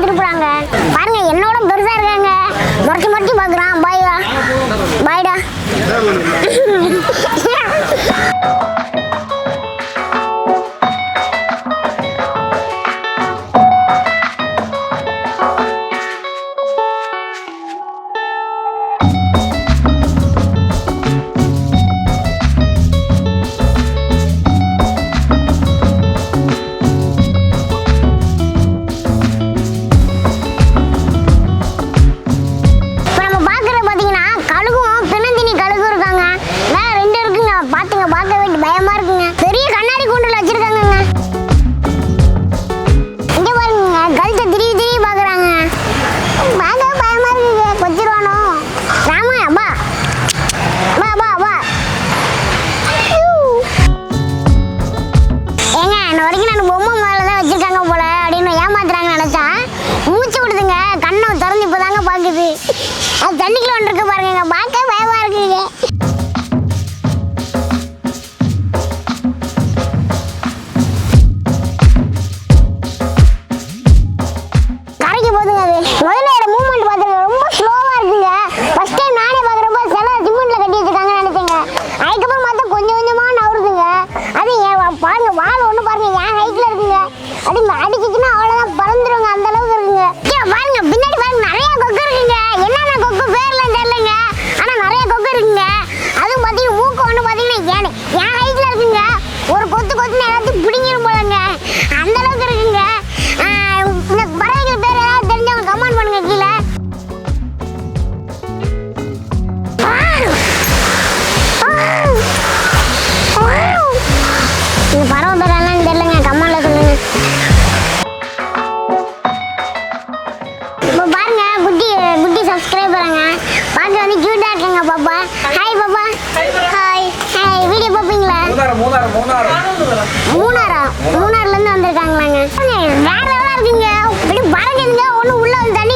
ದುರ್ಬುಳಂಗ நான் என் ஹைட்ல இருக்குங்க. ஒரு கொத்து கொத்து எல்லாத்தையும் பிடிங்கிடும் போலங்க. அந்த அளவுக்கு இருக்குங்க. இந்த பறவைகள் பேர் ஏதாவது தெரிஞ்சவங்க கமெண்ட் பண்ணுங்க கீழே. இந்த பறவை பேர் என்னன்னு தெரியலங்க. கமெண்ட்ல சொல்லுங்க. இப்போ பாருங்க குட்டி குட்டி சப்ஸ்கிரைபருங்க பார்க்க வந்து கியூட்டாக இருக்குங்க பாப்பா. ஹாய் பாப்பா. போவீங்களா மூணாரா மூணாறுல இருந்து வந்திருக்காங்களாங்க. வேற லெவலா இருக்கீங்க. இப்படி வரதுங்க ஒண்ணு உள்ள தண்ணி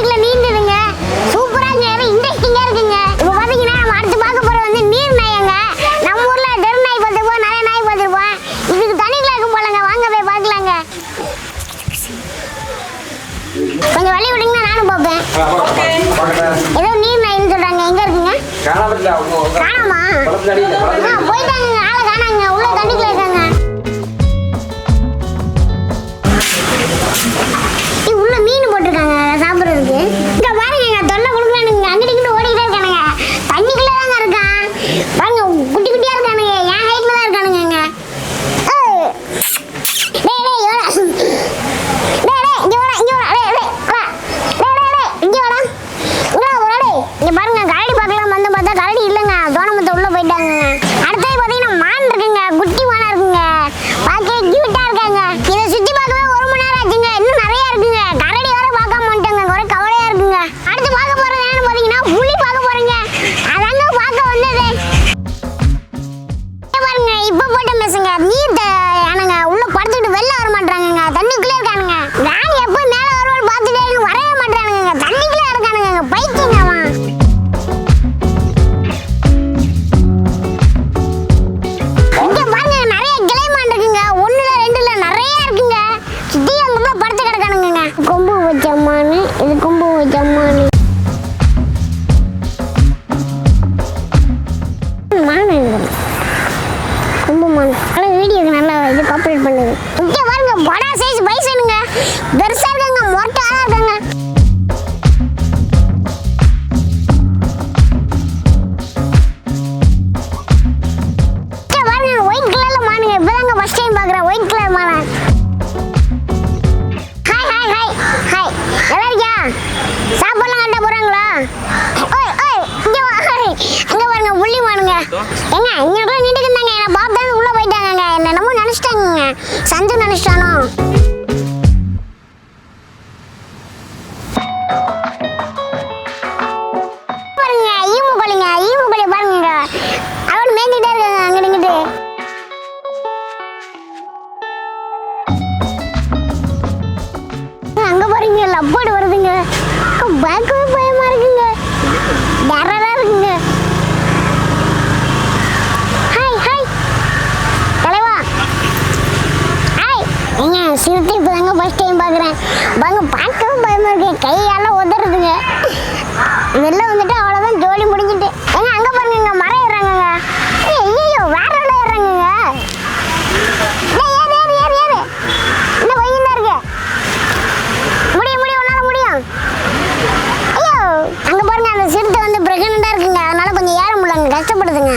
ஏங்க சிறுத்தை இப்போ தாங்க ஃபஸ்ட் டைம் பார்க்குறேன் பாங்க பார்க்கவும் பயமாக இருக்கு. கையால் உதறதுங்க. வெளில வந்துட்டு அவ்வளோதான் ஜோலி முடிஞ்சிட்டு. ஏங்க அங்கே பாருங்க மரம் ஏறாங்கங்க ஐயோ வேற இடம் ஏறாங்கங்க ஏறு ஏறு ஏறு ஏறு. இன்னும் கொஞ்சம் முடியும் முடியும் உன்னால் முடியும். ஐயோ அங்கே பாருங்க அந்த சிறுத்தை வந்து பிரெக்னெண்ட்டாக இருக்குங்க. அதனால கொஞ்சம் ஏற முடியலங்க கஷ்டப்படுதுங்க.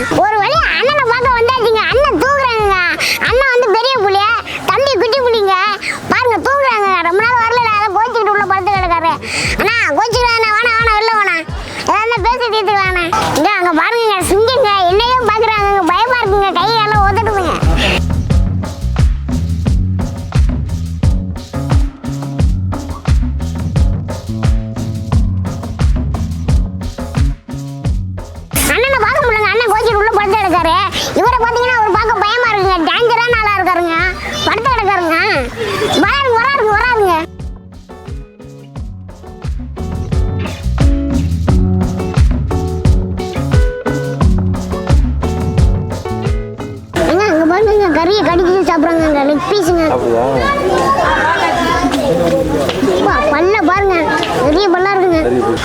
கறியை கடிச்சு சாப்பிட்றாங்க லெக் பீஸுங்க பல்ல பாருங்க. பெரிய பல்லா இருக்குங்க.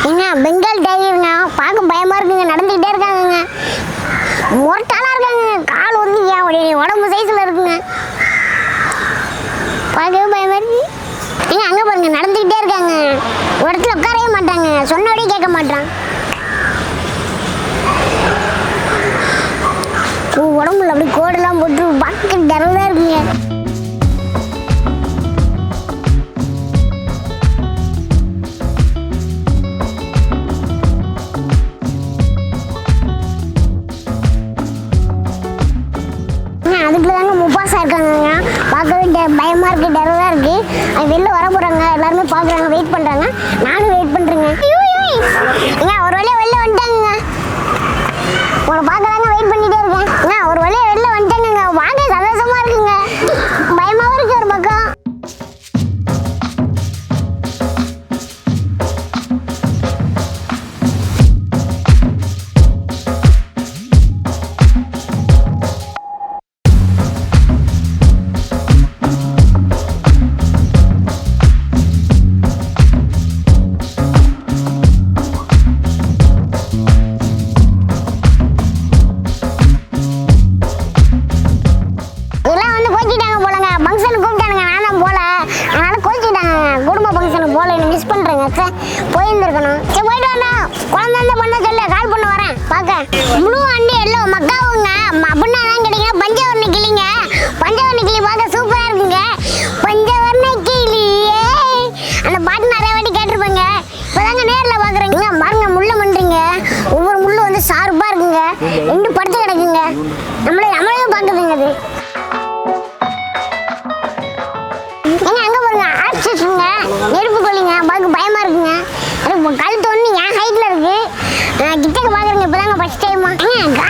ஏங்க பெங்கால் டைகருங்க பார்க்க பயமா இருக்குங்க. நடந்துக்கிட்டே இருக்காங்கங்க. முரட்டாளா இருக்காங்க. கால் வந்து ஏன் உடம்பு சைஸ்ல இருக்குங்க. பார்க்கவே பயமா இருக்கு. ஏங்க அங்க பாருங்க. நடந்துக்கிட்டே இருக்காங்க. ஒரு இடத்துல உட்காரவே மாட்டாங்க. சொன்னபடியே கேட்க மாட்டான் உடம்புல அப்படி கோடெல்லாம் போட்டு பார்க்க டரலாக இருக்குங்க. அதுக்குள்ளதாங்க முப்பாசா இருக்காங்கங்க. பார்க்கவே டெ- பயமா இருக்கு டெரரா இருக்கு. அது வெளில வர போறாங்க எல்லாருமே பாக்குறாங்க வெயிட் பண்றாங்க. நானும் வெயிட் பண்றேங்க. ஒரு வழியா வெளில வந்துட்டேன். மிஸ் போயிருந்துருக்கணும். சரி போயிட்டு வரணும் குழந்தை இருந்தா பண்ண சொல்ல கால் பண்ண வரேன். பார்க்க. முழு வண்டி எல்லோ மக்காவுங்க ம- அப்படின்னா தான் கிடைக்கும் பஞ்சவர்ண கிளிங்க. பஞ்சவர்ண கிளி பார்க்க சூப்பரா இருக்குங்க. பஞ்சவர்ண கிளியே. அந்த பாட்டு நிறைய வாட்டி கேட்டிருப்பேங்க. இப்போதாங்க நேர்ல பாக்குறேங்க. இங்க பாருங்க முள்ள பண்ணுறீங்க ஒவ்வொரு முள்ளு வந்து சார்பாக இருக்குங்க. ரெண்டு படுத்து கிடக்குங்க. நம்மளே நம்மளையும் பார்க்குதுங்க அது. ஏங்க அங்க பாருங்க ஆக்சஸ்ங்க நெருப்பு கொள்ளிங்க அது இப்ப கழுத்து ஒன்று என் ஹைட்ல இருக்கு. நான் கிட்டக்க பாக்குறேங்க இப்பதாங்க ஃபர்ஸ்ட் டைம் ஏங்க